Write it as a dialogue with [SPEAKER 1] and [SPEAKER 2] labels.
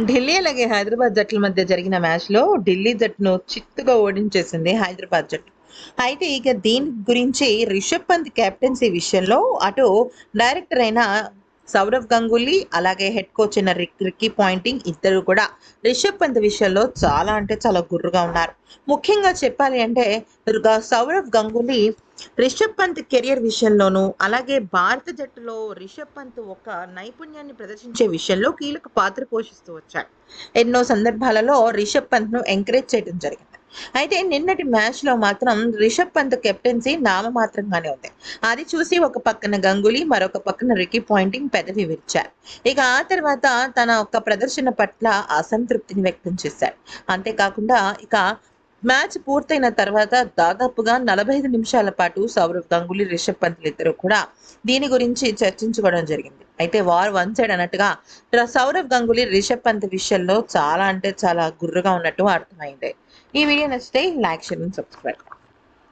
[SPEAKER 1] ఢిల్లీ అలాగే హైదరాబాద్ జట్ల మధ్య జరిగిన మ్యాచ్లో ఢిల్లీ జట్టును చిత్తుగా ఓడించేసింది హైదరాబాద్ జట్టు. అయితే ఇక దీని గురించి రిషబ్ పంత్ కెప్టెన్సీ విషయంలో అటు డైరెక్టర్ అయిన సౌరవ్ గంగూలీ అలాగే హెడ్ కోచ్ అయిన రిక్ రిక్కీ పాయింటింగ్ ఇద్దరు కూడా రిషబ్ పంత్ విషయంలో చాలా అంటే చాలా గుర్రుగా ఉన్నారు. ముఖ్యంగా చెప్పాలి అంటే సౌరవ్ గంగూలీ రిషబ్ పంత్ కెరియర్ విషయంలోనూ అలాగే భారత జట్టులో రిషబ్ పంత్ ఒక నైపుణ్యాన్ని ప్రదర్శించే విషయంలో కీలక పాత్ర పోషిస్తూ వచ్చాడు. ఎన్నో సందర్భాలలో రిషబ్ పంత్ను ఎంకరేజ్ చేయడం జరిగింది. అయితే నిన్నటి మ్యాచ్లో మాత్రం రిషబ్ పంత్ కెప్టెన్సీ నామమాత్రంగానే ఉంది. అది చూసి ఒక పక్కన గంగూలీ మరొక పక్కన రికీ పాయింటింగ్ పెదవి విరిచారు. ఇక ఆ తర్వాత తన యొక్క ప్రదర్శన పట్ల అసంతృప్తిని వ్యక్తం చేశారు. అంతేకాకుండా ఇక మ్యాచ్ పూర్తయిన తర్వాత దాదాపుగా నలభై ఐదు నిమిషాల పాటు సౌరవ్ గంగులీ రిషబ్ పంత్ ఇద్దరు కూడా దీని గురించి చర్చించుకోవడం జరిగింది. అయితే వార్ వన్ సైడ్ అన్నట్టుగా సౌరవ్ గంగులీ రిషబ్ పంత్ విషయంలో చాలా అంటే చాలా గుర్రుగా ఉన్నట్టు అర్థమైంది. ఈ వీడియో నచ్చితే లైక్ షేర్ సబ్స్క్రైబ్.